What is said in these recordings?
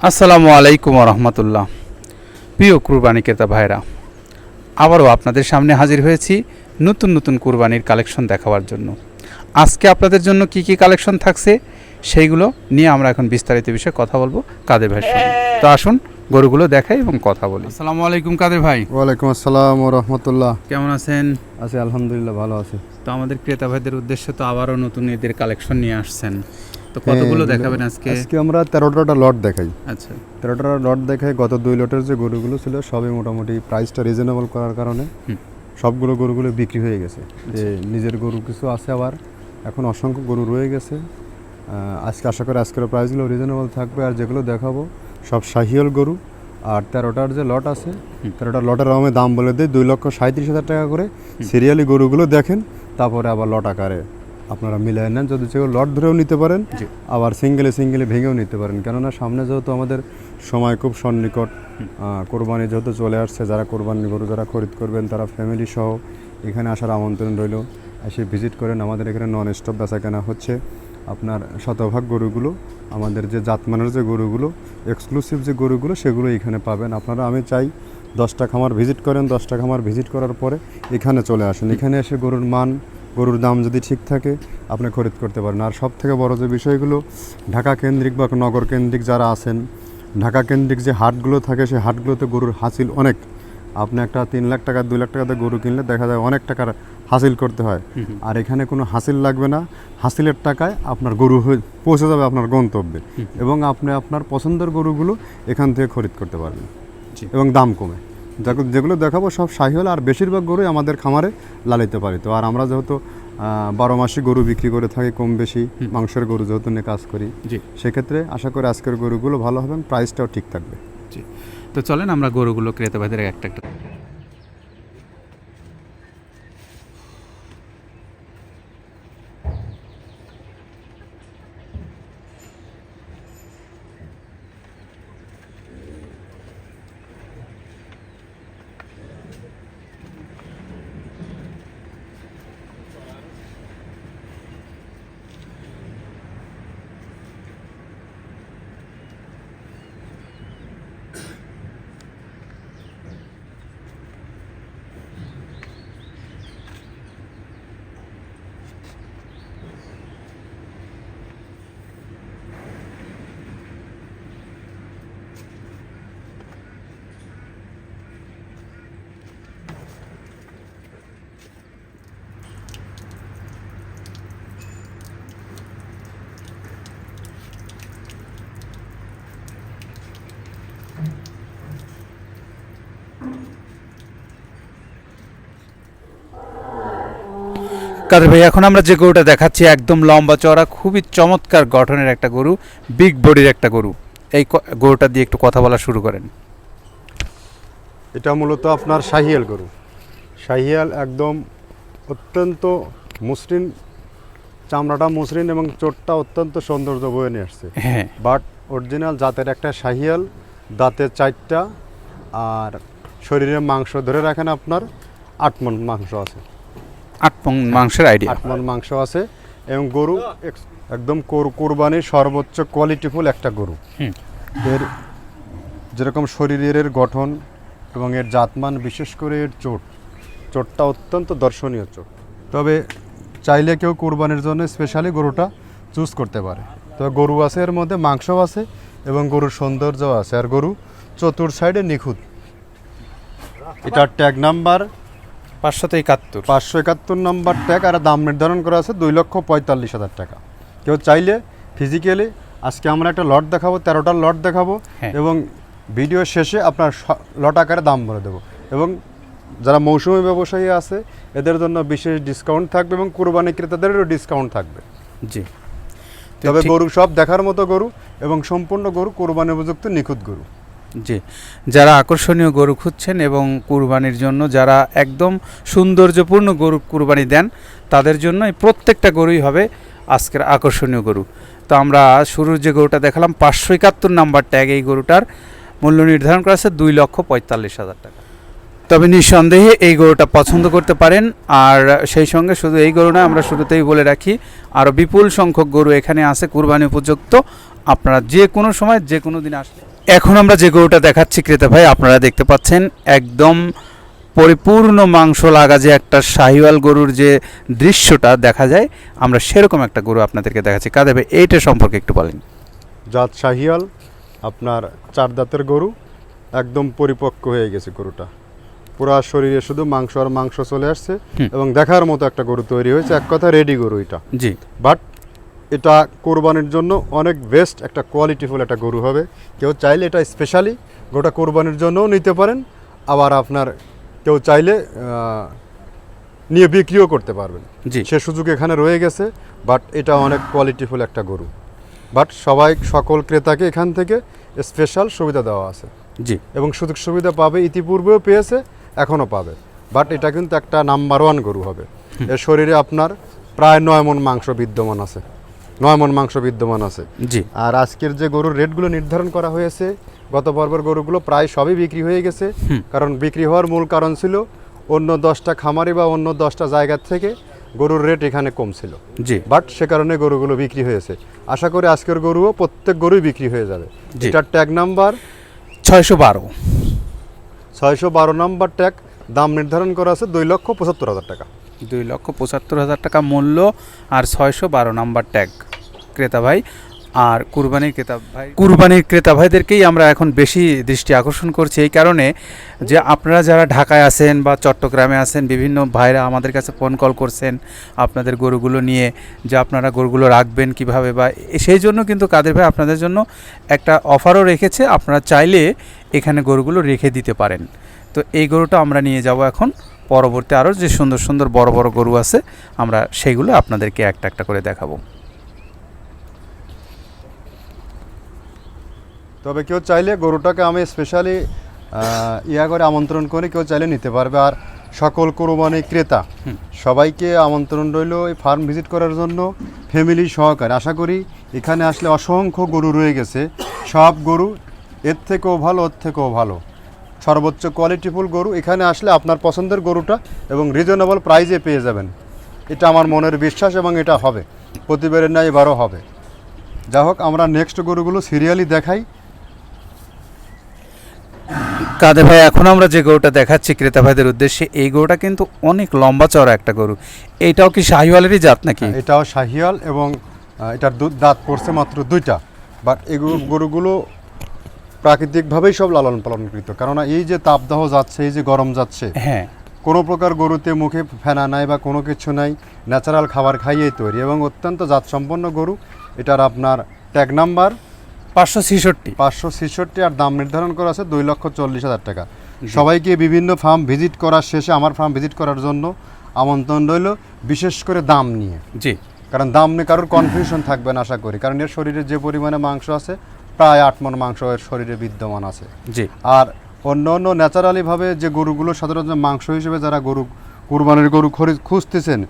আসসালামু আলাইকুম রহমতুল্লাহ প্রিয় কুরবানি ক্রেতা ভাইরা আবারও আপনাদের সামনে হাজির হয়েছি নতুন নতুন কুরবানির কালেকশন দেখাবার জন্য। আজকে আপনাদের জন্য কি কি কালেকশন থাকছে সেইগুলো নিয়ে আমরা এখন বিস্তারিত বিষয়ে কথা বলব কাদের ভাইয়ের সঙ্গে। তো আসুন গরুগুলো দেখাই এবং কথা বলি। আসসালামু আলাইকুম কাদের ভাই। ওয়ালাইকুম আসসালাম ও রহমতুল্লাহ কেমন আছেন? আছি আলহামদুলিল্লাহ ভালো আছি। তো আমাদের ক্রেতা ভাইদের উদ্দেশ্যে তো আবারও নতুন এদের কালেকশন নিয়ে আসছেন। তো কতগুলো হ্যাঁ, দেখাবেন আজকে? আজকে আমরা তেরোটা লট দেখাই। আচ্ছা। তেরোটা লট দেখাই গত দুই লটের যে গরুগুলো ছিল সবই মোটামুটি প্রাইসটা রিজনেবল করার কারণে সবগুলো গরুগুলো বিক্রি হয়ে গেছে। যে নিজের গরু কিছু আছে আবার এখন অসংখ্য গরু রয়ে গেছে। আজকে আশা করি আজকের প্রাইসগুলো রিজনেবল থাকবে। আর যেগুলো দেখাবো সব শাহিয়াল গরু। আর তেরোটার যে লট আছে তেরোটা লটের আমি দাম বলে দিই দুই লক্ষ সাঁত্রিশ হাজার টাকা করে সিরিয়ালি গরুগুলো দেখেন তারপরে আবার লট আকারে আপনারা মিলিয়ে নেন যদি সেগুলো লট ধরেও নিতে পারেন আবার সিঙ্গেলে সিঙ্গেলে ভেঙেও নিতে পারেন। কেননা সামনে যেহেতু আমাদের সময় খুব সন্নিকট কোরবানি যেহেতু চলে আসছে যারা কোরবানি গরু যারা খরিদ করবেন তারা ফ্যামিলি সহ এখানে আসার আমন্ত্রণ রইল। এসে ভিজিট করেন আমাদের এখানে নন স্টপ বেচা কেনা হচ্ছে। আপনার শতভাগ গরুগুলো আমাদের যে জাতমানের যে গরুগুলো এক্সক্লুসিভ যে গরুগুলো সেগুলো এখানে পাবেন। আপনারা আমি চাই দশটা খামার ভিজিট করেন দশটা খামার ভিজিট করার পরে এখানে চলে আসেন। এখানে এসে গরুর মান গরুর দাম যদি ঠিক থাকে আপনি খরিদ করতে পারেন। আর সব থেকে বড় যে বিষয়গুলো ঢাকা কেন্দ্রিক বা নগর কেন্দ্রিক যারা আছেন ঢাকা কেন্দ্রিক যে হাটগুলো থাকে সেই হাটগুলোতে গরুর হাসিল অনেক। আপনি একটা তিন লাখ টাকা দুই লাখ টাকাতে গরু কিনলে দেখা যায় অনেক টাকার হাসিল করতে হয়। আর এখানে কোনো হাসিল লাগবে না। হাসিলের টাকায় আপনার গরু হয়ে পৌঁছে যাবে আপনার গন্তব্যে। এবং আপনি আপনার পছন্দের গরুগুলো এখান থেকে খরিদ করতে পারবেন। এবং দাম কমে। যেগুলো দেখাবো সব শাহিওয়াল আর বেশিরভাগ গরুই আমাদের খামারে লালিত পালিত। আর আমরা যেহেতু বারো মাসে গরু বিক্রি করে থাকি কম বেশি মাংসের গরু যেহেতু নিয়ে কাজ করি। জি। সেক্ষেত্রে আশা করি আজকের গরুগুলো ভালো হবে প্রাইসটাও ঠিক থাকবে। জি। তো চলেন আমরা গরুগুলো ক্রেতা ভাইদের একটা একটা কাদের ভাই এখন আমরা যে গরুটা দেখাচ্ছি একদম লম্বা চওড়া খুবই চমৎকার গঠনের একটা গরু বিগ বডির একটা গরু। এই গরুটা দিয়ে একটু কথা বলা শুরু করেন। এটা মূলত আপনার শাহিয়াল গরু। শাহিয়াল একদম অত্যন্ত মসৃণ চামড়াটা মসৃণ এবং চোটটা অত্যন্ত সৌন্দর্য বয়ে নিয়ে আসছে। হ্যাঁ। বাট অরিজিনাল জাতের একটা শাহিয়াল দাঁতের চারটা আর শরীরে মাংস ধরে রাখেন আপনার আট মন মাংস আছে। আট পং মাংসের আইডিয়া আট মাংস আছে এবং গরু একদম কোর- কোরবানির সর্বোচ্চ কোয়ালিটিফুল একটা গরু। এর যেরকম শরীরের গঠন এবং এর জাতমান বিশেষ করে এর চোট। চোটটা অত্যন্ত দর্শনীয় চোট। তবে চাইলে কেউ কোরবানির জন্য স্পেশালি গরুটা চুজ করতে পারে। তবে গরু আছে এর মধ্যে মাংসও আছে এবং গরুর সৌন্দর্য আছে। আর গরু চতুর সাইডে নিখুঁত। এটার ট্যাগ নাম্বার পাঁচশত একাত্তর। পাঁচশো একাত্তর নম্বর ট্যাগ আর দাম নির্ধারণ করা আছে দুই লক্ষ পঁয়তাল্লিশ হাজার টাকা। কেউ চাইলে ফিজিক্যালি আজকে আমরা একটা লট দেখাবো তেরোটা লট দেখাবো হ্যাঁ। এবং ভিডিও শেষে আপনার স- লট আকারে দাম বলে দেবো। এবং যারা মৌসুমি ব্যবসায়ী আছে এদের জন্য বিশেষ ডিসকাউন্ট থাকবে এবং কুরবানি ক্রেতাদেরও ডিসকাউন্ট থাকবে। জি। তবে গরু সব দেখার মতো গরু এবং সম্পূর্ণ গরু কোরবানি উপযুক্ত নিখুঁত গরু। জি। যারা আকর্ষণীয় গরু খুঁজছেন এবং কুরবানির জন্য যারা একদম সৌন্দর্যপূর্ণ গরু কুরবানি দেন, তাদের জন্য এই প্রত্যেকটা গরুই হবে আজকের আকর্ষণীয় গরু। তো আমরা শুরুর যে গরুটা দেখালাম, পাঁচশো একাত্তর নাম্বার ট্যাগ এই গরুটার মূল্য নির্ধারণ করা আছে দুই লক্ষ পঁয়তাল্লিশ হাজার টাকা। তবে নিঃসন্দেহে এই গরুটা পছন্দ করতে পারেন, আর সেই সঙ্গে শুধু এই গরু না, আমরা শুরুতেই বলে রাখি আরও বিপুল সংখ্যক গরু এখানে আছে কুরবানি উপযুক্ত। আপনারা যে কোনো সময়, যে কোনো দিন আসলে এখন আমরা যে গরুটা দেখাচ্ছি ক্রেতা ভাই আপনারা দেখতে পাচ্ছেন একদম পরিপূর্ণ মাংস লাগা যে একটা শাহিওয়াল গরুর যে দৃশ্যটা দেখা যায়। আমরা সেরকম একটা গরু আপনাদেরকে দেখাচ্ছি। কাদের ভাই এইটা সম্পর্কে একটু বলেন। জাত শাহিয়াল আপনার চার দাঁতের গরু একদম পরিপক্ক হয়ে গেছে গরুটা। পুরা শরীরে শুধু মাংস আর মাংস চলে আসছে এবং দেখার মতো একটা গরু তৈরি হয়েছে। এক কথা রেডি গরু এটা। জি। বাট এটা কোরবানির জন্য অনেক বেস্ট একটা কোয়ালিটিফুল একটা গরু হবে। কেউ চাইলে এটা স্পেশালি গোটা কোরবানির জন্যও নিতে পারেন আবার আপনার কেউ চাইলে নিয়ে বিক্রিও করতে পারবেন। জি। সে সুযোগ এখানে রয়ে গেছে বাট এটা অনেক কোয়ালিটিফুল একটা গরু। বাট সবাই সকল ক্রেতাকে এখান থেকে স্পেশাল সুবিধা দেওয়া আছে। জি। এবং সুযোগ সুবিধা পাবে ইতিপূর্বেও পেয়েছে এখনও পাবে। বাট এটা কিন্তু একটা নাম্বার ওয়ান গরু হবে। এর শরীরে আপনার প্রায় নয় মন মাংস বিদ্যমান আছে। নয় মন মাংস বিদ্যমান আছে। জি। আর আজকের যে গরুর রেটগুলো নির্ধারণ করা হয়েছে গত পর্বের গরুগুলো প্রায় সবই বিক্রি হয়ে গেছে। কারণ বিক্রি হওয়ার মূল কারণ ছিল অন্য দশটা খামারি বা অন্য দশটা জায়গার থেকে গরুর রেট এখানে কম ছিল জি। বাট সে কারণে গরুগুলো বিক্রি হয়েছে। আশা করি আজকের গরুও প্রত্যেক গরুই বিক্রি হয়ে যাবে। জি। এটার ট্যাগ নাম্বার ছয়শো বারো। ছয়শো বারো নাম্বার ট্যাগ দাম নির্ধারণ করা আছে দুই লক্ষ পঁচাত্তর হাজার টাকা। দুই লক্ষ পঁচাত্তর হাজার টাকা মূল্য আর ছয়শো বারো নাম্বার ট্যাগ ক্রেতা ভাই, আর কুরবানির ক্রেতা ভাই কুরবানির ক্রেতা ভাইদেরকেই আমরা এখন বেশি দৃষ্টি আকর্ষণ করছি এই কারণে যে আপনারা যারা ঢাকায় আছেন বা চট্টগ্রামে আছেন, বিভিন্ন ভাইরা আমাদের কাছে ফোন কল করছেন আপনাদের গরুগুলো নিয়ে, যে আপনারা গরুগুলো রাখবেন কীভাবে বা সেই জন্য কিন্তু কাদের ভাই আপনাদের জন্য একটা অফারও রেখেছে। আপনারা চাইলে এখানে গরুগুলো রেখে দিতে পারেন। তো এই গরুটা আমরা নিয়ে যাব এখন। পরবর্তী আরও যে সুন্দর সুন্দর বড় বড় গরু আছে আমরা সেইগুলো আপনাদেরকে একটা একটা করে দেখাবো। তবে কেউ চাইলে গরুটাকে আমি স্পেশালি ইয়া করে আমন্ত্রণ করে কেউ চাইলে নিতে পারবে। আর সকল কোরবানি ক্রেতা সবাইকে আমন্ত্রণ রইল এই ফার্ম ভিজিট করার জন্য। ফ্যামিলি সহকারে আশা করি এখানে আসলে অসংখ্য গরু রয়ে গেছে। সব গরু এর থেকেও ভালো ওর থেকেও ভালো। সর্বোচ্চ কোয়ালিটিফুল গরু। এখানে আসলে আপনার পছন্দের গরুটা এবং রিজনেবল প্রাইজে পেয়ে যাবেন। এটা আমার মনের বিশ্বাস এবং এটা হবে। প্রতিবারের ন্যায় এবারও হবে। যা হোক আমরা নেক্সট গরুগুলো সিরিয়ালি দেখাই। কাদের ভাই এখন আমরা যে গরুটা দেখাচ্ছি ক্রেতা ভাইদের উদ্দেশ্যে এই গরুটা কিন্তু অনেক লম্বা চড়া একটা গরু। এটাও কি শাহিওয়ালেরই জাত নাকি? এটাও শাহিওয়াল এবং এটার দাঁত পড়ছে মাত্র দুইটা। বাট এই গরু- গরুগুলো প্রাকৃতিকভাবেই সব লালন পালন পালনকৃত। কারণ এই যে তাপদাহ যাচ্ছে এই যে গরম যাচ্ছে হ্যাঁ। কোনো প্রকার গরুতে মুখে ফেনা নাই বা কোনো কিছু নাই ন্যাচারাল খাবার খাইয়েই তৈরি এবং অত্যন্ত জাতসম্পন্ন গরু। এটার আপনার ট্যাগ নাম্বার পাঁচশো ছেষট্টি। পাঁচশো ছেষট্টি আর দাম নির্ধারণ করা আছে দুই লক্ষ চল্লিশ হাজার টাকা। সবাইকে বিভিন্ন ফার্ম ভিজিট করার শেষে আমার ফার্ম ভিজিট করার জন্য আমন্ত্রণ রইল বিশেষ করে দাম নিয়ে। জি। কারণ দাম নিয়ে কারোর কনফিউশন থাকবে না আশা করি। কারণ এর শরীরে যে পরিমাণে মাংস আছে প্রায় আট মন মাংস এর শরীরে বিদ্যমান আছে। জি। আর অন্য অন্য ন্যাচারালিভাবে যে গরুগুলো সাধারণত মাংস হিসেবে যারা গরু কুরবানির গরু খুঁজতেছেন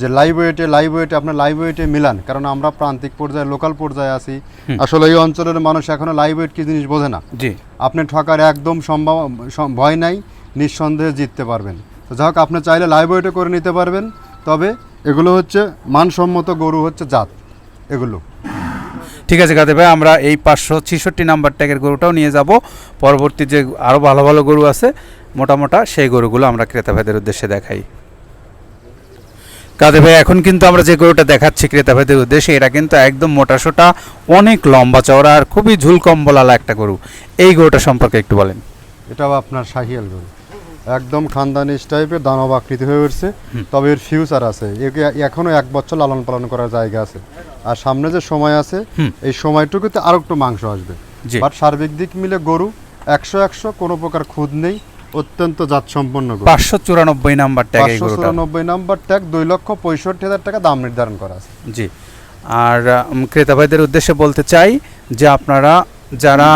যে লাইভ ওয়েটে লাইভ ওয়েটে আপনার লাইভ ওয়েটে মিলান কারণ আমরা প্রান্তিক পর্যায়ে লোকাল পর্যায়ে আছি। আসলে এই অঞ্চলের মানুষ এখনও লাইভ ওয়েট কি জিনিস বোঝে না। জি। আপনি ঠকার একদম সম্ভব ভয় নাই নিঃসন্দেহে জিততে পারবেন। তো যাই হোক আপনি চাইলে লাইভ ওয়েটে করে নিতে পারবেন তবে এগুলো হচ্ছে মানসম্মত গরু হচ্ছে জাত এগুলো। ঠিক আছে কাদের ভাই, আমরা এই পাঁচশো ছেষট্টি নাম্বার ট্যাগের গরুটাও নিয়ে যাব। পরবর্তী যে আরও ভালো ভালো গরু আছে, মোটামোটা সেই গরুগুলো আমরা ক্রেতা ভাইদের উদ্দেশ্যে দেখাই। কাদের ভাই, এখন কিন্তু আমরা যে গরুটা দেখাচ্ছি ক্রেতা ভাইদের উদ্দেশ্যে, এটা কিন্তু একদম মোটাসোটা অনেক লম্বা চওড়া আর খুবই ঝুল কম্বলালা একটা গরু। এই গরুটা সম্পর্কে একটু বলেন। এটাও আপনার শাহিয়াল গরু। একদম খানদানি টাইপের দানব আকৃতি হয়ে উঠছে। তবে এর ফিউচার আছে। এখনও এক বছর লালন পালন করার জায়গা আছে। আর সামনে যে সময় আছে। এই সময়টুকুতে আরও একটু মাংস আসবে। বাট সার্বিক দিক মিলে গরু একশো একশো কোনো প্রকার খুদ নেই অত্যন্ত জাতসম্পন্ন গরু। পাঁচশো চুরানব্বই নাম্বার ট্যাগ পাঁচশো চুরানব্বই নাম্বার ট্যাগ দুই লক্ষ পঁয়ষট্টি হাজার টাকা দাম নির্ধারণ করা আছে। জি। আর ক্রেতা ভাইদের উদ্দেশ্যে বলতে চাই যে আপনারা যারা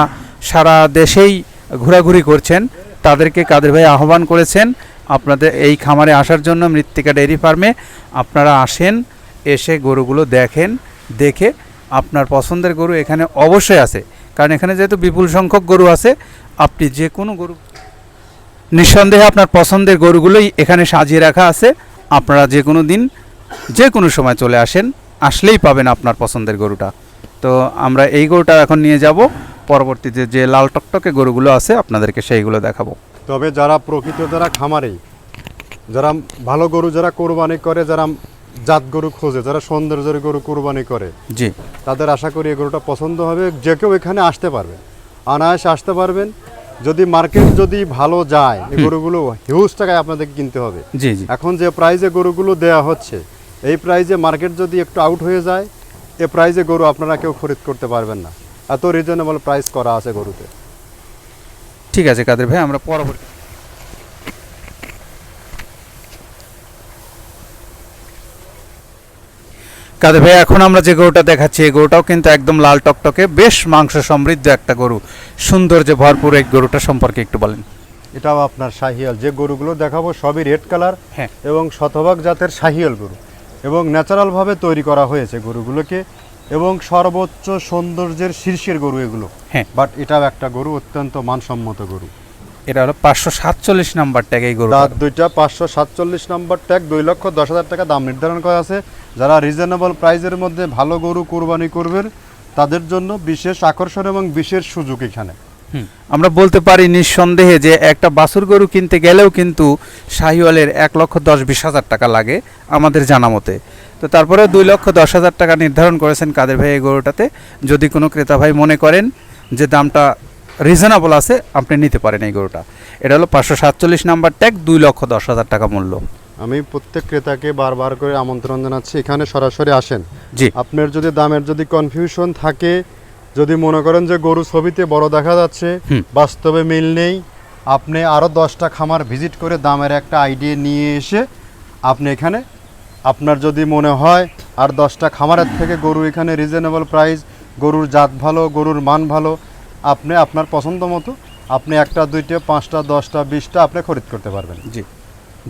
সারা দেশেই ঘোরাঘুরি করছেন তাদেরকে কাদের ভাই আহ্বান করেছেন আপনাদের এই খামারে আসার জন্য মৃত্তিকা ডেয়ারি ফার্মে আপনারা আসেন, এসে গরুগুলো দেখেন, দেখে আপনার পছন্দের গরু এখানে অবশ্যই আছে। কারণ এখানে যেহেতু বিপুল সংখ্যক গরু আছে, আপনি যে কোনো গরু নিঃসন্দেহে আপনার পছন্দের গরুগুলোই এখানে সাজিয়ে রাখা আছে। আপনারা যে কোনো দিন, যে কোনো সময় চলে আসেন, আসলেই পাবেন আপনার পছন্দের গরুটা। তো আমরা এই গরুটা এখন নিয়ে যাব। পরবর্তীতে যে লাল টকটকে গরুগুলো আছে আপনাদেরকে সেইগুলো দেখাবো। তবে যারা প্রকৃত যারা খামারে যারা ভালো গরু যারা কোরবানি করে যারা জাত গরু খোঁজে যারা সৌন্দর্যের গরু কোরবানি করে জি। তাদের আশা করি এই গরুটা পছন্দ হবে। যে কেউ এখানে আসতে পারবে। অনায়াসে আসতে পারবেন। যদি মার্কেট যদি ভালো যায় এই গরুগুলো হিউজ টাকায় আপনাদেরকে কিনতে হবে। জি জি। এখন যে প্রাইজে গরুগুলো দেয়া হচ্ছে এই প্রাইজে মার্কেট যদি একটু আউট হয়ে যায় এ প্রাইজে গরু আপনারা কেউ খরিদ করতে পারবেন না। এত রিজনেবল প্রাইস করা আছে গরুতে। ঠিক আছে কাদের ভাই আমরা পরবর্তী কাদের ভাই এখন আমরা যে গরুটা দেখাচ্ছি এই গরুটাও কিন্তু একদম লাল টকটকে বেশ মাংস সমৃদ্ধ একটা গরু। সৌন্দর্যে ভরপুর এই গরুটা সম্পর্কে একটু বলেন। এটাও আপনার শাহিয়াল যে গরুগুলো দেখাবো সবই রেড কালার হ্যাঁ। এবং শতভাগ জাতের শাহিয়াল গরু। এবং ন্যাচারালভাবে তৈরি করা হয়েছে গরুগুলোকে এবং সর্বোচ্চ সৌন্দর্যের শীর্ষের গরু এগুলো। হ্যাঁ। বাট এটাও একটা গরু অত্যন্ত মানসম্মত গরু। এটা হলো পাঁচশো সাতচল্লিশ নাম্বার ট্যাগ এই দাঁত দুইটা পাঁচশো সাতচল্লিশ নাম্বার ট্যাগ দুই লক্ষ দশ হাজার টাকা দাম নির্ধারণ করা আছে। যারা রিজনেবল প্রাইজের মধ্যে ভালো গরু কোরবানি করবেন তাদের জন্য বিশেষ আকর্ষণ এবং বিশেষ সুযোগ এখানে। আমরা বলতে পারি নিঃসন্দেহে যে একটা বাছুর গরু কিনতে গেলেও কিন্তু শাহিওয়ালের এক লক্ষ দশ বিশ হাজার টাকা লাগে আমাদের জানা মতে। তো তারপরে দুই লক্ষ দশ হাজার টাকা নির্ধারণ করেছেন কাদের ভাই এই গরুটাতে। যদি কোনো ক্রেতা ভাই মনে করেন যে দামটা রিজনেবল আছে আপনি নিতে পারেন এই গরুটা। এটা হলো পাঁচশো সাতচল্লিশ নাম্বার ট্যাগ দুই লক্ষ দশ হাজার টাকা মূল্য। আমি প্রত্যেক ক্রেতাকে বারবার করে আমন্ত্রণ জানাচ্ছি এখানে সরাসরি আসেন। জি। আপনার যদি দামের যদি কনফিউশন থাকে যদি মনে করেন যে গরু ছবিতে বড় দেখা যাচ্ছে বাস্তবে মিল নেই। আপনি আরও দশটা খামার ভিজিট করে দামের একটা আইডিয়া নিয়ে এসে আপনি এখানে আপনার যদি মনে হয় আর দশটা খামারের থেকে গরু এখানে রিজনেবল প্রাইস গরুর জাত ভালো গরুর মান ভালো আপনি আপনার পছন্দ মতো আপনি একটা দুইটা পাঁচটা দশটা বিশটা আপনি খরিদ করতে পারবেন। জি।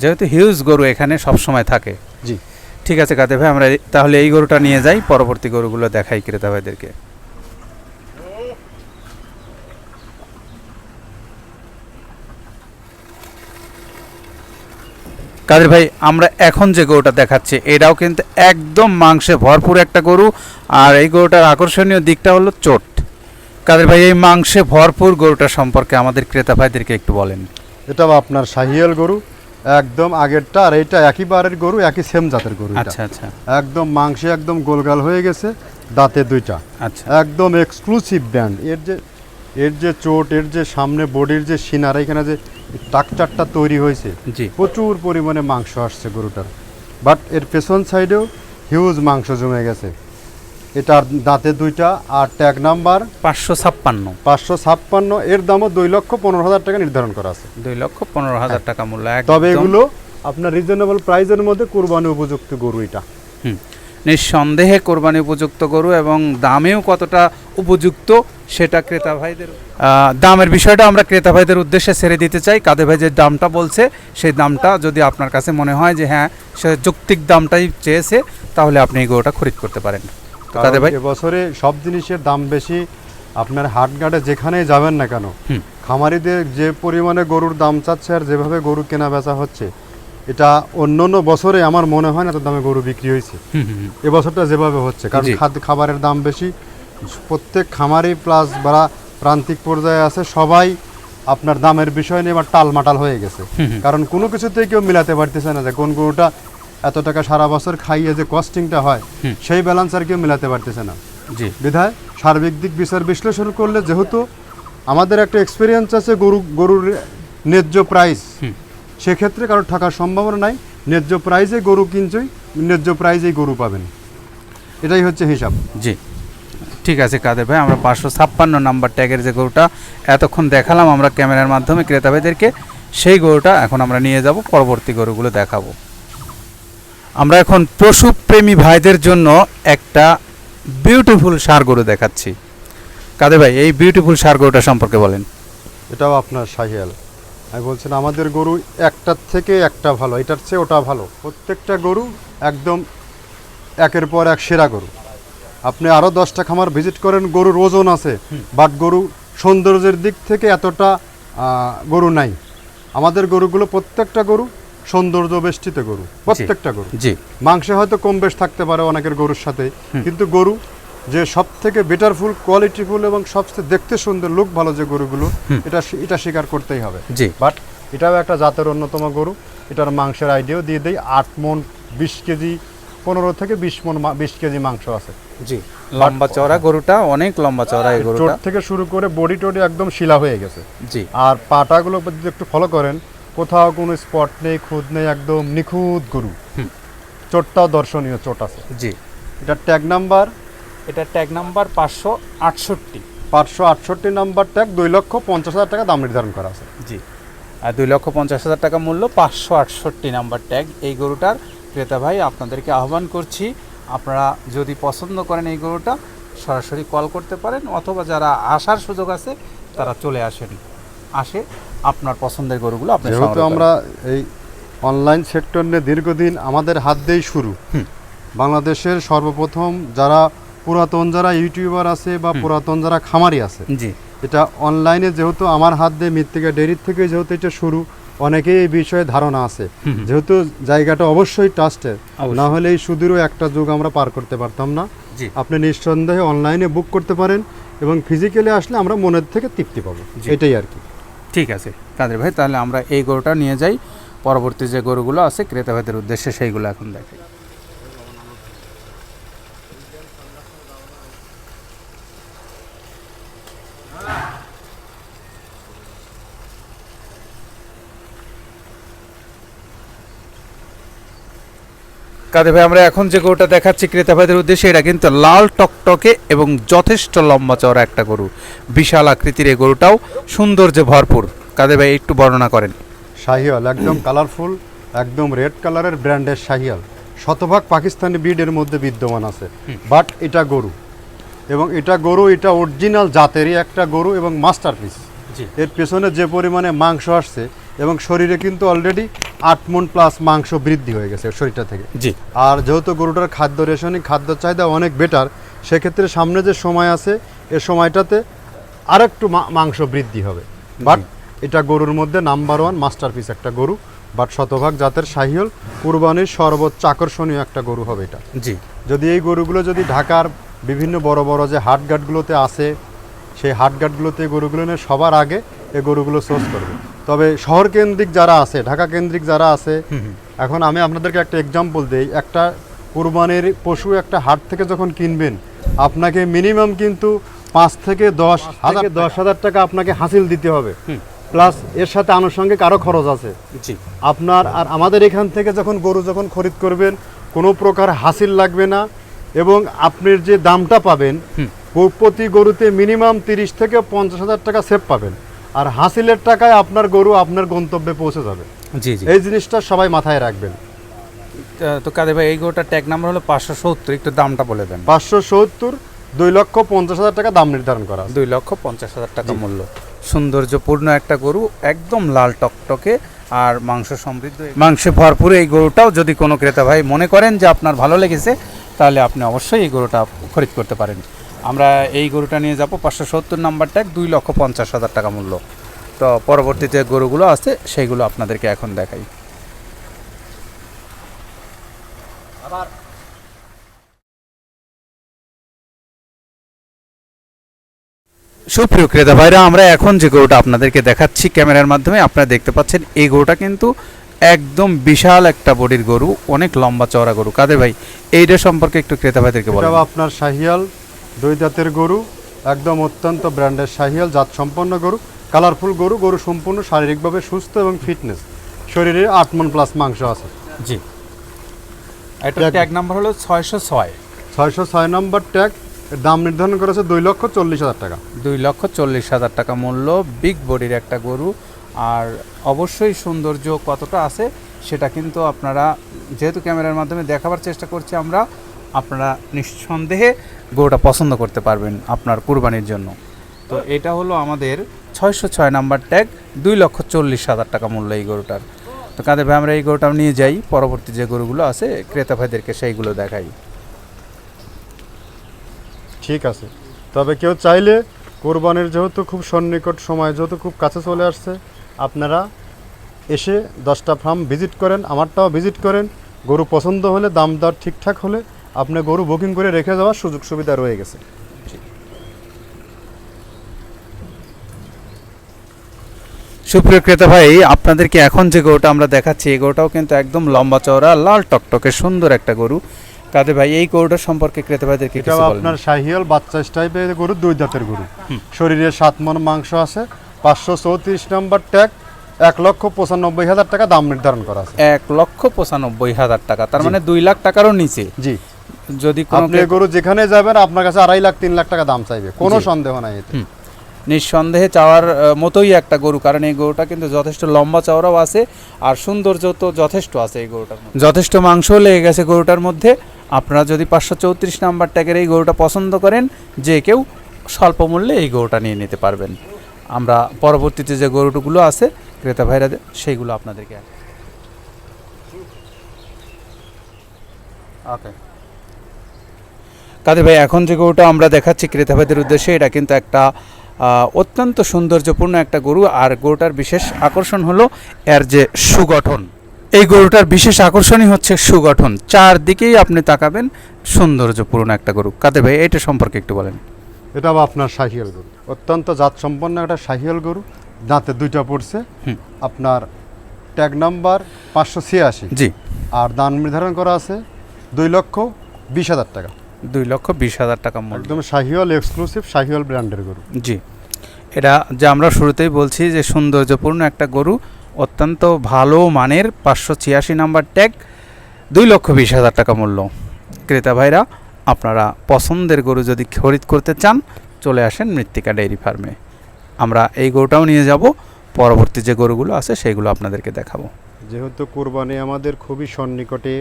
যেহেতু হিউজ গরু এখানে সব সময় থাকে। জি। ঠিক আছে কাদের ভাই আমরা তাহলে এই গরুটা নিয়ে যাই পরবর্তী গরুগুলো দেখাই ক্রেতা ভাইদেরকে। কাদের ভাই আমরা এখন যে গরুটা দেখাচ্ছি এটাও কিন্তু একদম মাংসে ভরপুর একটা গরু আর এই গরুটার আকর্ষণীয় দিকটা হলো চোট। কাদের ভাই এই মাংসে ভরপুর গরুটা সম্পর্কে আমাদের ক্রেতা ভাইদেরকে একটু বলেন। এটাও আপনার শাহিয়াল গরু একদম আগেরটা আর এইটা একই বারের গরু একই সেম জাতের গরু আচ্ছা আচ্ছা। একদম মাংসে একদম গোলগাল হয়ে গেছে দাঁতে দুইটা। আচ্ছা। একদম এক্সক্লুসিভ ব্র্যান্ড এর যে এর যে চোট এর যে সামনে বডির যে সিনার এখানে যে টাকচারটা তৈরি হয়েছে। জি। প্রচুর পরিমাণে মাংস আসছে গরুটার। বাট এর পেছন সাইডেও হিউজ মাংস জমে গেছে। এটার দাঁতে দুইটা আর ট্যাগ নাম্বার পাঁচশো ছাপ্পান্ন। পাঁচশো ছাপ্পান্ন এর দামও দুই লক্ষ পনেরো হাজার টাকা নির্ধারণ করা আছে। দুই লক্ষ পনেরো হাজার টাকা মূল্য তবে এগুলো আপনার রিজনেবল প্রাইজের মধ্যে কোরবানি উপযুক্ত গরু এটা। হুম। নিঃসন্দেহে কোরবানি উপযুক্ত গরু এবং দামেও কতটা উপযুক্ত সেটা ক্রেতা ভাইদের দামের বিষয়টা আমরা ক্রেতা ভাইদের উদ্দেশ্যে ছেড়ে দিতে চাই। কাদের ভাই যে দামটা বলছে সেই দামটা যদি আপনার কাছে মনে হয় যে হ্যাঁ সে যৌক্তিক দামটাই চেয়েছে তাহলে আপনি এই গরুটা খরিদ করতে পারেন। কাদের ভাই? এবছরে সব জিনিসের দাম বেশি আপনার হাটঘাটে যেখানেই যাবেন না কেন খামারিদের যে পরিমাণে গরুর দাম চাচ্ছে আর যেভাবে গরু কেনা বেচা হচ্ছে এটা অন্য অন্য বছরে আমার মনে হয় না এত দামে গরু বিক্রি হয়েছে। এবছরটা যেভাবে হচ্ছে কারণ খাদ্য খাবারের দাম বেশি। প্রত্যেক খামারি প্লাস যারা প্রান্তিক পর্যায়ে আছে সবাই আপনার দামের বিষয় নিয়ে এবার টালমাটাল হয়ে গেছে। কারণ কোনো কিছুতেই কেউ মিলাতে পারতেছে না যে কোন গরুটা এত টাকা সারা বছর খাইয়ে যে কস্টিংটা হয় সেই ব্যালেন্স আর কেউ মিলাতে পারতেছে না। জি। বিধায় সার্বিক দিক বিচার বিশ্লেষণ করলে যেহেতু আমাদের একটা এক্সপিরিয়েন্স আছে গরু গরুর ন্যায্য প্রাইস। সেক্ষেত্রে কারোর থাকার সম্ভাবনা নাই। ন্যায্য প্রাইজে গরু কিনছই ন্যায্য প্রাইজেই গরু পাবেন। এটাই হচ্ছে হিসাব। জি। ঠিক আছে কাদের ভাই আমরা পাঁচশো ছাপ্পান্ন নাম্বার ট্যাগের যে গরুটা এতক্ষণ দেখালাম আমরা ক্যামেরার মাধ্যমে ক্রেতা ভাইদেরকে সেই গরুটা এখন আমরা নিয়ে যাব পরবর্তী গরুগুলো দেখাবো। আমরা এখন পশুপ্রেমী ভাইদের জন্য একটা বিউটিফুল সার গরু দেখাচ্ছি। কাদের ভাই এই বিউটিফুল সার গরুটা সম্পর্কে বলেন। এটাও আপনার শাহিয়াল আমি বলছেন আমাদের গরু একটার থেকে একটা ভালো এটার চেয়ে ওটা ভালো। প্রত্যেকটা গরু একদম একের পর এক সেরা গরু। আপনি আরও দশটা খামার ভিজিট করেন গরুর ওজন আছে বাট গরু সৌন্দর্যের দিক থেকে এতটা গরু নাই। আমাদের গরুগুলো প্রত্যেকটা গরু সৌন্দর্য বেষ্টিত গরু প্রত্যেকটা গরু। জি। মাংসে হয়তো কম বেশ থাকতে পারে অনেকের গরুর সাথে কিন্তু গরু যে সব থেকে বেটারফুল কোয়ালিটিফুল এবং সবচেয়ে দেখতে সুন্দর লুক ভালো যে গরুগুলো এটা এটা স্বীকার করতেই হবে। জি। বাট এটাও একটা জাতের অন্যতম গরু। এটার মাংসের আইডিয়াও দিয়ে দেয় আট মন বিশ কেজি পনেরো থেকে বিশ মন বিশ কেজি মাংস আছে। জি। লম্বা চওড়া গরুটা অনেক লম্বা চওড়া এই চোট গরুটা থেকে শুরু করে বডি টডি একদম শিলা হয়ে গেছে। জি। আর পাটাগুলো যদি একটু ফলো করেন কোথাও কোনো স্পট নেই খুদ নেই একদম নিখুঁত গরু। চোটটাও দর্শনীয় চোট আছে। জি। এটা ট্যাগ নাম্বার এটা ট্যাগ নাম্বার পাঁচশো আটষট্টি। পাঁচশো আটষট্টি নাম্বার ট্যাগ দুই লক্ষ পঞ্চাশ হাজার টাকা দাম নির্ধারণ করা আছে। জি। আর দুই লক্ষ পঞ্চাশ হাজার টাকা মূল্য পাঁচশো আটষট্টি নাম্বার ট্যাগ এই গরুটার ক্রেতা ভাই আপনাদেরকে আহ্বান করছি আপনারা যদি পছন্দ করেন এই গরুটা সরাসরি কল করতে পারেন অথবা যারা আসার সুযোগ আছে তারা চলে আসেন। আসে আপনার পছন্দের গরুগুলো আপনি যেহেতু আমরা এই অনলাইন সেক্টর নিয়ে দীর্ঘদিন আমাদের হাত দিয়েই শুরু। বাংলাদেশের সর্বপ্রথম যারা পুরাতন যারা ইউটিউবার আছে বা পুরাতন যারা খামারি আছে জি। এটা অনলাইনে যেহেতু আমার হাত দিয়ে মৃত্তিকা ডেরির থেকে যেহেতু এটা শুরু অনেকেই এই বিষয়ে ধারণা আছে। যেহেতু জায়গাটা অবশ্যই ট্রাস্টের না হলে এই সুদূরও একটা যুগ আমরা পার করতে পারতাম না। আপনি নিঃসন্দেহে অনলাইনে বুক করতে পারেন এবং ফিজিক্যালি আসলে আমরা মনের থেকে তৃপ্তি পাবো। এটাই আর কি। ঠিক আছে কাদের ভাই তাহলে আমরা এই গরুটা নিয়ে যাই। পরবর্তী যে গরুগুলো আছে ক্রেতা ভাইদের উদ্দেশ্যে সেইগুলো এখন দেখাই কাদের ভাই আমরা এখন যে গরুটা দেখাচ্ছি ক্রেতা ভাইদের উদ্দেশ্যে এটা কিন্তু লাল টকটকে এবং যথেষ্ট লম্বা চওড়া একটা গরু। বিশাল আকৃতির এই গরুটাও সৌন্দর্যে ভরপুর। কাদের ভাই একটু বর্ণনা করেন। শাহিয়াল একদম কালারফুল একদম রেড কালারের ব্র্যান্ডের শাহিয়াল শতভাগ পাকিস্তানি ব্রিডের মধ্যে বিদ্যমান আছে। বাট এটা গরু। এবং এটা গরু এটা অরিজিনাল জাতেরই একটা গরু এবং মাস্টারপিস। এর পেছনে যে পরিমাণে মাংস আসছে এবং শরীরে কিন্তু অলরেডি আট মন প্লাস মাংস বৃদ্ধি হয়ে গেছে শরীরটা থেকে। জি। আর যেহেতু গরুটার খাদ্য রেশনিক খাদ্য চাহিদা অনেক বেটার সেক্ষেত্রে সামনে যে সময় আছে এ সময়টাতে আর একটু মাংস বৃদ্ধি হবে। বাট এটা গরুর মধ্যে নাম্বার ওয়ান মাস্টারপিস একটা গরু। বাট শতভাগ জাতের শাহিওল কুরবানির সর্বোচ্চ আকর্ষণীয় একটা গরু হবে এটা। জি। যদি এই গরুগুলো যদি ঢাকার বিভিন্ন বড় বড় যে হাটঘাটগুলোতে আসে সেই হাটঘাটগুলোতে গরুগুলো নিয়ে সবার আগে এই গরুগুলো সোর্স করবে। তবে শহর কেন্দ্রিক যারা আছে ঢাকা কেন্দ্রিক যারা আছে এখন আমি আপনাদেরকে একটা এক্সাম্পল দিই। একটা কুরবানির পশু একটা হাট থেকে যখন কিনবেন আপনাকে মিনিমাম কিন্তু পাঁচ থেকে দশ হাজার দশ হাজার টাকা আপনাকে হাসিল দিতে হবে। প্লাস এর সাথে আনুষঙ্গিক আরও খরচ আছে। জি। আপনার আর আমাদের এখান থেকে যখন গরু যখন খরিদ করবেন কোনো প্রকার হাসিল লাগবে না এবং আপনার যে দামটা পাবেন প্রতি গরুতে মিনিমাম তিরিশ থেকে পঞ্চাশ হাজার টাকা সেভ পাবেন। আর হাসিলের টাকায় আপনার গরু আপনার গন্তব্যে পৌঁছে যাবে। জি জি। এই জিনিসটা সবাই মাথায় রাখবেন। তো কাদের ভাই এই গরুটার ট্যাগ নাম্বার হলো পাঁচশো সত্তর একটু দামটা বলে দেন। পাঁচশো সত্তর দুই লক্ষ পঞ্চাশ হাজার টাকা দাম নির্ধারণ করা দুই লক্ষ পঞ্চাশ হাজার টাকা মূল্য। সৌন্দর্যপূর্ণ একটা গরু একদম লাল টকটকে আর মাংস সমৃদ্ধ। মাংসে ভরপুর এই গরুটাও যদি কোনো ক্রেতা ভাই মনে করেন যে আপনার ভালো লেগেছে তাহলে আপনি অবশ্যই এই গরুটা খরিদ করতে পারেন। আমরা এই গরুটা নিয়ে যাব পাঁচশো সত্তর নাম্বার ট্যাগ দুই লক্ষ পঞ্চাশ হাজার টাকা মূল্য। তো পরবর্তী যে গরুগুলো আছে, সেইগুলো আপনাদেরকে এখন দেখাই। সুপ্রিয় ক্রেতা ভাইরা, আমরা এখন যে গরুটা আপনাদেরকে দেখাচ্ছি ক্যামেরার মাধ্যমে, আপনারা দেখতে পাচ্ছেন, এই গরুটা কিন্তু একদম বিশাল একটা বডির গরু, অনেক লম্বা চওড়া গরু। কাদের ভাই, এইটা সম্পর্কে একটু ক্রেতা ভাইদেরকে এটাও আপনার শাহিয়াল। দুই জাতের গরু একদম অত্যন্ত ব্র্যান্ডের শাহিয়াল জাত সম্পন্ন গরু কালারফুল গরু গরু সম্পূর্ণ শারীরিকভাবে সুস্থ এবং ফিটনেস। শরীরে আট মন প্লাস মাংস আছে। জি। এটা ট্যাগ। নাম্বার হলো ছয়শো ছয়। ছয়শো ছয় নম্বর ট্যাগ দাম নির্ধারণ করেছে দুই লক্ষ চল্লিশ হাজার টাকা। দুই লক্ষ চল্লিশ হাজার টাকা মূল্য বিগ বডির একটা গরু। আর অবশ্যই সৌন্দর্য কতটা আছে সেটা কিন্তু আপনারা যেহেতু ক্যামেরার মাধ্যমে দেখাবার চেষ্টা করছি আমরা আপনারা নিঃসন্দেহে গরুটা পছন্দ করতে পারবেন আপনার কুরবানির জন্য। তো এটা হলো আমাদের ছয়শো ছয় নাম্বার ট্যাগ দুই লক্ষ চল্লিশ হাজার টাকা মূল্য এই গরুটার। তো কাদের ভাই, আমরা এই গরুটা নিয়ে যাই, পরবর্তী যে গরুগুলো আছে, ক্রেতা ভাইদেরকে সেইগুলো দেখাই। ঠিক আছে। তবে কেউ চাইলে কোরবানির যেহেতু খুব সন্নিকট সময়, যেহেতু খুব কাছে চলে আসছে, আপনারা এসে দশটা ফার্ম ভিজিট করেন, আমারটাও ভিজিট করেন। গরু পছন্দ হলে, দাম দর ঠিকঠাক হলে আপনি গরু বুকিং করে রেখে যাওয়ার সুযোগ সুবিধা রয়ে গেছে। সুপ্রিয় ক্রেতা ভাই আপনাদেরকে এখন যে গরুটা আমরা দেখাচ্ছি এই গরুটাও কিন্তু একদম লম্বা চওড়া লাল টকটকে সুন্দর একটা গরু। কাদের ভাই এই গরুটা সম্পর্কে ক্রেতা ভাইদেরকে বলেন। আপনার শাহিয়াল বাচ্চা টাইপের গরু দুই দাঁতের গরু। শরীরে সাত মন মাংস আছে পাঁচশো চৌত্রিশ নম্বর ট্যাগ এক লক্ষ পঁচানব্বই হাজার টাকা দাম নির্ধারণ করা আছে। এক লক্ষ পঁচানব্বই হাজার টাকা তার মানে দুই লাখ টাকারও নিচে। জি। যদি আপনি গরু যেখানে যাবেন আপনার কাছে আড়াই লাখ তিন লাখ টাকা দাম চাইবে। কোনো সন্দেহ নাই এতে। নিঃসন্দেহে চাওয়ার মতোই একটা গরু কারণ এই গরুটা কিন্তু যথেষ্ট লম্বা চওড়াও আছে আর সৌন্দর্য তো যথেষ্ট আছে এই গরুটার। যথেষ্ট মাংসও লেগে গেছে গরুটার মধ্যে। আপনারা যদি পাঁচশো চৌত্রিশ নাম্বার ট্যাগের এই গরুটা পছন্দ করেন যে কেউ স্বল্প মূল্যে এই গরুটা নিয়ে নিতে পারবেন। আমরা পরবর্তীতে যে গরুটুগুলো আছে ক্রেতা ভাইরা সেইগুলো আপনাদেরকে ওকে। কাদের ভাই এখন যে গরুটা আমরা দেখাচ্ছি ক্রেতা ভাইদের উদ্দেশ্যে এটা কিন্তু একটা অত্যন্ত সৌন্দর্যপূর্ণ একটা গরু। আর গরুটার বিশেষ আকর্ষণ হলো এর যে সুগঠন। এই গরুটার বিশেষ আকর্ষণই হচ্ছে সুগঠন। চারদিকেই আপনি তাকাবেন সৌন্দর্যপূর্ণ একটা গরু। কাদের ভাই এটা সম্পর্কে একটু বলেন। এটাও আপনার শাহিয়াল গরু। অত্যন্ত জাত সম্পন্ন একটা শাহিয়াল গরু। দাঁতে দুইটা পড়ছে। আপনার ট্যাগ নাম্বার পাঁচশো ছিয়াশি। জি। আর দাম নির্ধারণ করা আছে দুই লক্ষ বিশ হাজার টাকা। দুই লক্ষ বিশ হাজার টাকা মূল্য। একদম শাহিওয়াল এক্সক্লুসিভ শাহিওয়াল ব্র্যান্ডের গরু। জি। এটা যে আমরা শুরুতেই বলছি যে সৌন্দর্যপূর্ণ একটা গরু অত্যন্ত ভালো মানের পাঁচশো ছিয়াশি নাম্বার ট্যাগ দুই লক্ষ বিশ হাজার টাকা মূল্য। ক্রেতা ভাইরা আপনারা পছন্দের গরু যদি খরিদ করতে চান চলে আসেন মৃত্তিকা ডেইরি ফার্মে। আমরা এই গরুটাও নিয়ে যাব পরবর্তী যে গরুগুলো আছে সেইগুলো আপনাদেরকে দেখাবো। যেহেতু কোরবানি আমাদের খুবই সন্নিকটে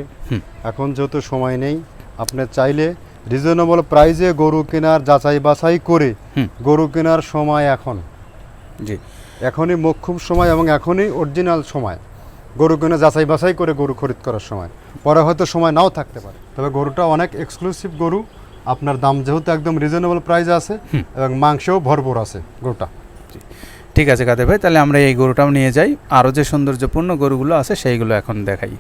এখন যেহেতু সময় নেই আপনি চাইলে রিজনেবল প্রাইজে গরু কেনার যাচাই বাছাই করে। গরু কেনার সময় এখন। জি। এখনই মোক্ষম সময় এবং এখনই অরিজিনাল সময়। গরু কিনে যাচাই বাছাই করে গরু খরিদ করার সময়। পরে হয়তো সময় নাও থাকতে পারে। তবে গরুটা অনেক এক্সক্লুসিভ গরু। আপনার দাম যেহেতু একদম রিজনেবল প্রাইস আছে এবং মাংসেও ভরপুর আছে গরুটা। ঠিক আছে কাদের ভাই তাহলে আমরা এই গরুটাও নিয়ে যাই। আরও যে সৌন্দর্যপূর্ণ গরুগুলো আছে সেইগুলো এখন দেখাই।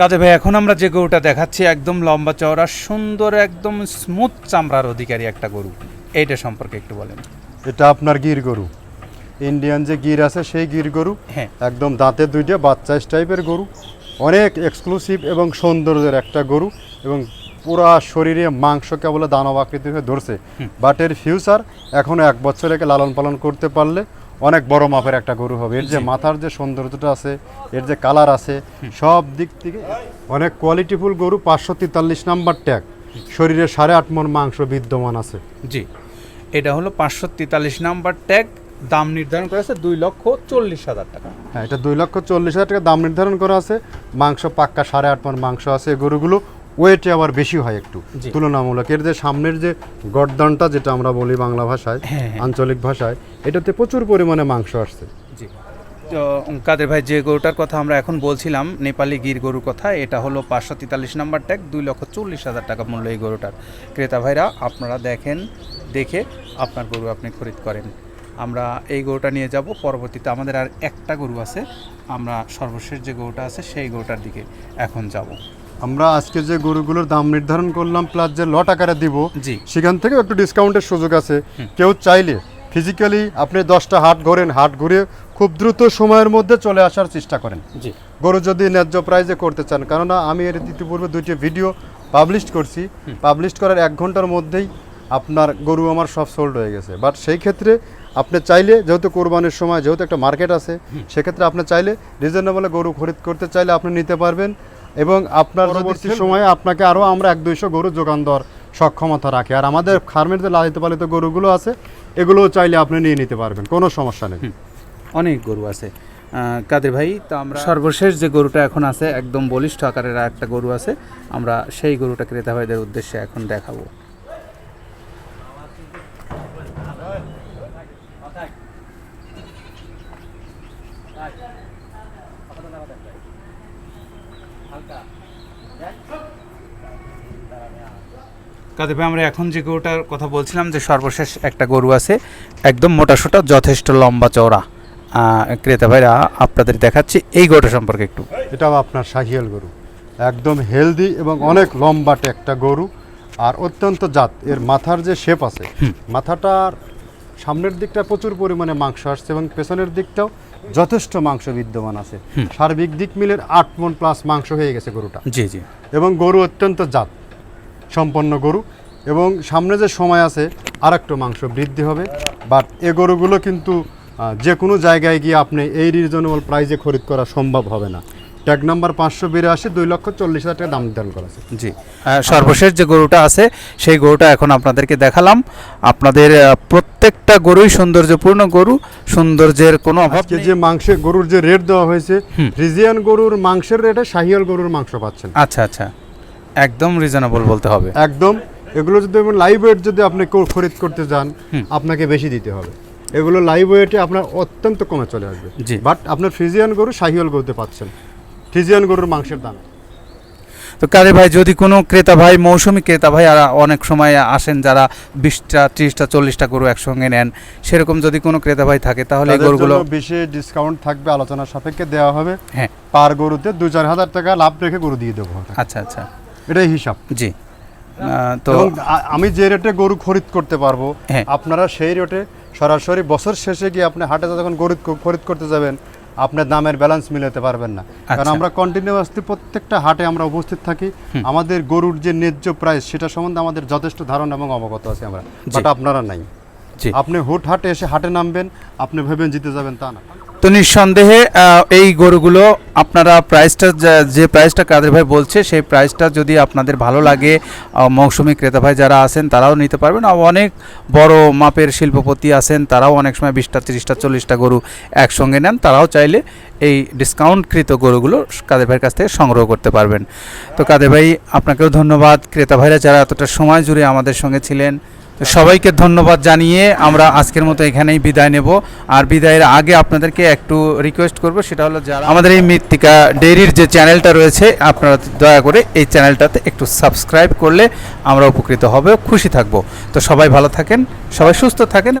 কাজে ভাই এখন আমরা যে গরুটা দেখাচ্ছি একদম লম্বা চওড়া সুন্দর একদম স্মুথ চামড়ার অধিকারী একটা গরু। এইটা সম্পর্কে একটু বলেন। এটা আপনার গির গরু। ইন্ডিয়ান যে গির আছে সেই গির গরু। হ্যাঁ। একদম দাঁতের দুইটা বাচ্চা টাইপের গরু। অনেক এক্সক্লুসিভ এবং সৌন্দর্যের একটা গরু এবং পুরা শরীরে মাংস কেবল দানব আকৃতির হয়ে ধরছে। বাট এর ফিউচার এখনও এক বছর একে লালন পালন করতে পারলে অনেক বড় মাপের একটা গরু হবে। এর যে মাথার যে সৌন্দর্যটা আছে এর যে কালার আছে সব দিক থেকে অনেক কোয়ালিটিফুল গরু পাঁচশো তেতাল্লিশ নাম্বার ট্যাগ। শরীরে সাড়ে আট মন মাংস বিদ্যমান আছে। জি। এটা হলো পাঁচশো তেতাল্লিশ নাম্বার ট্যাগ। দাম নির্ধারণ করা আছে দুই লক্ষ চল্লিশ হাজার টাকা। হ্যাঁ এটা দুই লক্ষ চল্লিশ হাজার টাকা দাম নির্ধারণ করা আছে। মাংস পাক্কা সাড়ে আট মন মাংস আছে গরুগুলো। ওয়েটে আবার বেশি হয় একটু। তুলনামূলক। এর যে সামনের যে গর্দনটা যেটা আমরা বলি বাংলা ভাষায় হ্যাঁ, হ্যাঁ। আঞ্চলিক ভাষায় এটাতে প্রচুর পরিমাণে মাংস আসছে। জি। তো কাদের ভাই যে গরুটার কথা আমরা এখন বলছিলাম নেপালি গির গরুর কথা এটা হলো পাঁচশো তেতাল্লিশ নাম্বার ট্যাগ দুই লক্ষ চল্লিশ হাজার টাকা মূল্য এই গরুটার। ক্রেতা ভাইরা আপনারা দেখেন দেখে আপনার গরু আপনি খরিদ করেন। আমরা এই গরুটা নিয়ে যাব পরবর্তীতে আমাদের আর একটা গরু আছে আমরা সর্বশেষ যে গরুটা আছে সেই গরুটার দিকে এখন যাব। আমরা আজকে যে গরুগুলোর দাম নির্ধারণ করলাম প্লাস যে লট আকারে দিব জি। সেখান থেকেও একটু ডিসকাউন্টের সুযোগ আছে। কেউ চাইলে ফিজিক্যালি আপনি দশটা হাট ঘোরেন হাট ঘুরে খুব দ্রুত সময়ের মধ্যে চলে আসার চেষ্টা করেন। জি। গরু যদি ন্যায্য প্রাইজে করতে চান কেননা আমি এর ইতিপূর্বে দুইটি ভিডিও পাবলিশ করছি। পাবলিশ করার এক ঘণ্টার মধ্যেই আপনার গরু আমার সব সোল্ড হয়ে গেছে। বাট সেই ক্ষেত্রে আপনি চাইলে যেহেতু কোরবানির সময় যেহেতু একটা মার্কেট আছে সেক্ষেত্রে আপনি চাইলে রিজনেবলে গরু খরিদ করতে চাইলে আপনি নিতে পারবেন। এবং আপনার পরবর্তী সময়ে আপনাকে আরও আমরা এক দুইশো গরু যোগান দেওয়ার সক্ষমতা রাখি। আর আমাদের ফার্মের যে লালিত পালিত গরুগুলো আছে এগুলোও চাইলে আপনি নিয়ে নিতে পারবেন কোনো সমস্যা নেই। অনেক গরু আছে। কাদের ভাই তো আমরা সর্বশেষ যে গরুটা এখন আছে একদম বলিষ্ঠ আকারের একটা গরু আছে আমরা সেই গরুটা ক্রেতা ভাইদের উদ্দেশ্যে এখন দেখাবো। কাদের ভাই আমরা এখন যে গরুটার কথা বলছিলাম যে সর্বশেষ একটা গরু আছে একদম মোটাসোটা যথেষ্ট লম্বা চওড়া। ক্রেতা ভাইরা আপনাদের দেখাচ্ছি এই গরুটা সম্পর্কে একটু। এটাও আপনার শাহিয়াল গরু। একদম হেলদি এবং অনেক লম্বাটে একটা গরু আর অত্যন্ত জাত। এর মাথার যে শেপ আছে মাথাটার সামনের দিকটা প্রচুর পরিমাণে মাংস আসছে এবং পেছনের দিকটাও যথেষ্ট মাংস বিদ্যমান আছে। সার্বিক দিক মিলের আট মন প্লাস মাংস হয়ে গেছে গরুটা। জি জি। এবং গরু অত্যন্ত জাত। সম্পন্ন গরু এবং সামনে যে সময় আছে আর একটু মাংস বৃদ্ধি হবে। বাট এ গরুগুলো কিন্তু যে কোনো জায়গায় গিয়ে আপনি এই রিজনেবল প্রাইজে খরিদ করা সম্ভব হবে না। ট্যাগ নাম্বার পাঁচশো বিরাশি দুই লক্ষ চল্লিশ হাজার টাকা দাম নির্ধারণ করা আছে। জি। সর্বশেষ যে গরুটা আছে সেই গরুটা এখন আপনাদেরকে দেখালাম। আপনাদের প্রত্যেকটা গরুই সৌন্দর্যপূর্ণ গরু। সৌন্দর্যের কোনো অভাব যে মাংসের গরুর যে রেট দেওয়া হয়েছে রিজিয়ান গরুর মাংসের রেটে শাহিয়াল গরুর মাংস পাচ্ছেন। আচ্ছা আচ্ছা। একদম রিজনেবল বলতে হবে। একদম। এগুলো যদি লাইভ ওয়েট যদি আপনি খরিদ করতে যান আপনাকে বেশি দিতে হবে। এগুলো লাইভ ওয়েটে আপনার অত্যন্ত কমে চলে আসবে। জি। বাট আপনার ফ্রিজিয়ান গরু শাহিওয়াল গরুতে পাচ্ছেন। ফ্রিজিয়ান গরুর মাংসের দাম। তো কারে ভাই যদি কোনো ক্রেতা ভাই মৌসুমি ক্রেতা ভাই আর অনেক সময় আসেন যারা বিশটা ত্রিশটা চল্লিশটা গরু একসঙ্গে নেন সেরকম যদি কোনো ক্রেতা ভাই থাকে তাহলে গরুগুলো বিশেষ ডিসকাউন্ট থাকবে আলোচনা সাপেক্ষে দেওয়া হবে। হ্যাঁ। পার গরুতে দু চার হাজার টাকা লাভ রেখে গরু দিয়ে দেবো। আচ্ছা আচ্ছা। এটাই হিসাব। জি। তো আমি যে রেটে গরু খরিদ করতে পারব হ্যাঁ। আপনারা সেই রেটে সরাসরি বছর শেষে গিয়ে আপনি হাটে যখন গরু খরিদ করতে যাবেন আপনার দামের ব্যালেন্স মিলাতে পারবেন না। কারণ আচ্ছা। আমরা কন্টিনিউয়াসলি প্রত্যেকটা হাটে আমরা উপস্থিত থাকি। আমাদের গরুর যে ন্যায্য প্রাইস সেটা সম্বন্ধে আমাদের যথেষ্ট ধারণা এবং অবগত আছে আমরা। বাট আপনারা নাই। আপনি হুট হাটে এসে হাটে নামবেন আপনি ভেবেন জিতে যাবেন তা না। তো নিঃসন্দেহে এই গরুগুলো আপনারা প্রাইসটা যে প্রাইসটা কাদের ভাই বলছে, সেই প্রাইসটা যদি আপনাদের ভালো লাগে মৌসুমি ক্রেতা ভাই যারা আছেন, তারাও নিতে পারবেন। আর অনেক বড় মাপের শিল্পপতি আছেন, তারাও অনেক সময় বিশটা, তিরিশটা, চল্লিশটা গরু একসঙ্গে নেন। তারাও চাইলে এই ডিসকাউন্টকৃত গরুগুলো কাদের ভাইয়ের কাছ থেকে সংগ্রহ করতে পারবেন। তো কাদের ভাই, আপনাকেও ধন্যবাদ। ক্রেতা ভাইরা যারা এতটা সময় জুড়ে আমাদের সঙ্গে ছিলেন তো সবাইকে ধন্যবাদ জানিয়ে আমরা আজকের মতো এখানেই বিদায় নেব। আর বিদায়ের আগে আপনাদেরকে একটু রিকোয়েস্ট করব, সেটা হলো যারা আমাদের এই মৃত্তিকা ডেইরির যে চ্যানেলটা রয়েছে, আপনারা দয়া করে এই চ্যানেলটাতে একটু সাবস্ক্রাইব করলে আমরা উপকৃত হব, খুশি থাকব। তো সবাই ভালো থাকেন, সবাই সুস্থ থাকেন।